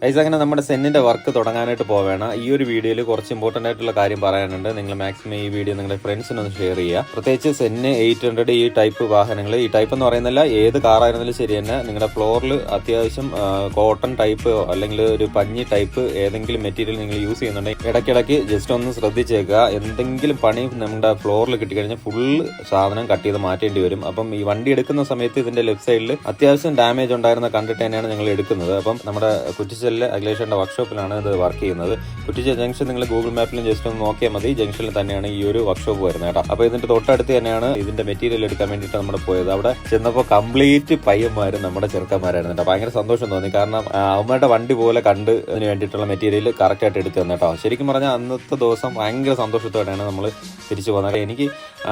Guys അങ്ങനെ നമ്മുടെ സെന്നിന്റെ work തുടങ്ങാനായിട്ട് പോവേണം. ഈ ഒരു വീഡിയോയിൽ കുറച്ച് ഇമ്പോർട്ടന്റ് ആയിട്ടുള്ള കാര്യം പറയാനുണ്ട്. നിങ്ങൾ മാക്സിമം ഈ വീഡിയോ നിങ്ങളുടെ ഫ്രണ്ട്സിനൊന്ന് ഷെയർ ചെയ്യുക. പ്രത്യേകിച്ച് സെന്ന് എയ്റ്റ് ഹൺഡ്രഡ് ഈ ടൈപ്പ് വാഹനങ്ങൾ. ഈ ടൈപ്പ് എന്ന് പറയുന്നില്ല ഏത് കാറായിരുന്നാലും ശരി തന്നെ നിങ്ങളുടെ ഫ്ലോറിൽ അത്യാവശ്യം കോട്ടൺ ടൈപ്പ് അല്ലെങ്കിൽ ഒരു പഞ്ഞി ടൈപ്പ് ഏതെങ്കിലും മെറ്റീരിയൽ നിങ്ങൾ യൂസ് ചെയ്യുന്നുണ്ടെങ്കിൽ ഇടയ്ക്കിടയ്ക്ക് ജസ്റ്റ് ഒന്ന് ശ്രദ്ധിച്ചേക്കുക. എന്തെങ്കിലും പണി നമ്മുടെ ഫ്ലോറിൽ കിട്ടിക്കഴിഞ്ഞാൽ ഫുൾ സാധനം കട്ട് ചെയ്ത് മാറ്റേണ്ടി വരും. അപ്പം ഈ വണ്ടി എടുക്കുന്ന സമയത്ത് ഇതിന്റെ ലെഫ്റ്റ് സൈഡിൽ അത്യാവശ്യം ഡാമേജ് ഉണ്ടായിരുന്ന കണ്ടിട്ട് തന്നെയാണ് ഞങ്ങൾ എടുക്കുന്നത്. അപ്പം നമ്മുടെ കുറ്റിച്ചലിലെ അഖിലേഷിന്റെ വർക്ക്ഷോപ്പിലാണ് ഇത് വർക്ക് ചെയ്യുന്നത്. കുറ്റിച്ച ജംഗ്ഷൻ നിങ്ങൾ ഗൂഗിൾ മാപ്പിലും ജസ്റ്റ് ഒന്ന് നോക്കിയാൽ മതി. ജംഗ്ഷനിൽ തന്നെയാണ് ഈ ഒരു വർക്ക്ഷോപ്പ് വരുന്നത് കേട്ടോ. അപ്പോൾ ഇതിന്റെ തൊട്ടടുത്ത് തന്നെയാണ് ഇതിന്റെ മെറ്റീരിയൽ എടുക്കാൻ വേണ്ടിയിട്ട് നമ്മൾ പോയത്. അവിടെ ചെന്നപ്പോൾ കംപ്ലീറ്റ് പയ്യന്മാർ നമ്മുടെ ചെറുക്കന്മാരായിരുന്നു കേട്ടോ. ഭയങ്കര സന്തോഷം തോന്നി. കാരണം അവന്മാരുടെ വണ്ടി പോലെ കണ്ട് അതിന് വേണ്ടിയിട്ടുള്ള മെറ്റീരിയൽ കറക്റ്റായിട്ട് എടുത്തു തന്നെ കേട്ടോ. ശരിക്കും പറഞ്ഞാൽ അന്നത്തെ ദിവസം ഭയങ്കര സന്തോഷത്തോടെയാണ് നമ്മൾ തിരിച്ചു പോകുന്നത്. എനിക്ക്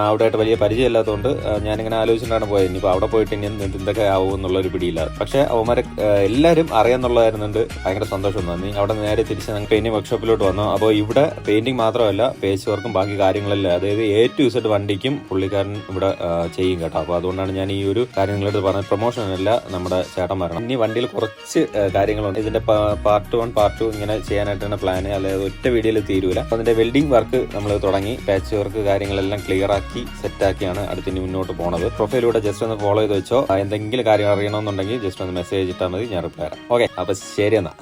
അവിടെയായിട്ട് വലിയ പരിചയമില്ലാത്തതുകൊണ്ട് ഞാനിങ്ങനെ ആലോചിച്ചിട്ടാണ് പോയത്. ഇനിയിപ്പോൾ അവിടെ പോയിട്ട് ഇനി എന്ത് എന്തൊക്കെ ആവും എന്നുള്ള ഒരു പിടിയില്ല. പക്ഷേ അവന്മാരെ എല്ലാവരും അറിയാന്നുള്ളതായിരുന്നുണ്ട് ഭയങ്കര സന്തോഷം തോന്നി. അവിടെ നേരെ തിരിച്ച് ഞങ്ങൾ പെയിന്റിംഗ് വർക്ക്ഷോപ്പിലോട്ട് വന്നു. അപ്പോൾ ഇവിടെ പെയിന്റിംഗ് മാത്രമല്ല പേച്ച് വർക്കും ബാക്കി കാര്യങ്ങളെല്ലാം. അതായത് എ ടു ഇസഡ് വണ്ടിക്കും പുള്ളിക്കാരൻ ഇവിടെ ചെയ്യും കേട്ടോ. അപ്പോൾ അതുകൊണ്ടാണ് ഞാൻ ഈ ഒരു കാര്യം നിങ്ങളടുത്ത് പറഞ്ഞത്. പ്രൊമോഷൻ അല്ല നമ്മുടെ ചേട്ടന്മാരാണ് ഇനി വണ്ടിയിൽ കുറച്ച് കാര്യങ്ങളുണ്ട്. ഇതിന്റെ പാർട്ട് വൺ പാർട്ട് ടു ഇങ്ങനെ ചെയ്യാനായിട്ടാണ് പ്ലാൻ അതായത് ഒറ്റ വീഡിയോയിൽ തീരൂല. അപ്പോൾ അതിന്റെ വെൽഡിംഗ് വർക്ക് നമ്മൾ തുടങ്ങി. പാച്ച് വർക്ക് കാര്യങ്ങളെല്ലാം ക്ലിയർ ആക്കി സെറ്റ് ആക്കിയാണ് അടുത്തിന് മുന്നോട്ട് പോണത്. പ്രൊഫൈലൂടെ ജസ്റ്റ് ഒന്ന് ഫോളോ ചെയ്ത് വെച്ചോ. എന്തെങ്കിലും കാര്യം അറിയണമെന്നുണ്ടെങ്കിൽ ജസ്റ്റ് ഒന്ന് മെസ്സേജ് ഇട്ടാൽ മതി. ഞാൻ റിപ്ലൈ തരാം. ഓക്കെ അപ്പോൾ ശരി എന്നാ.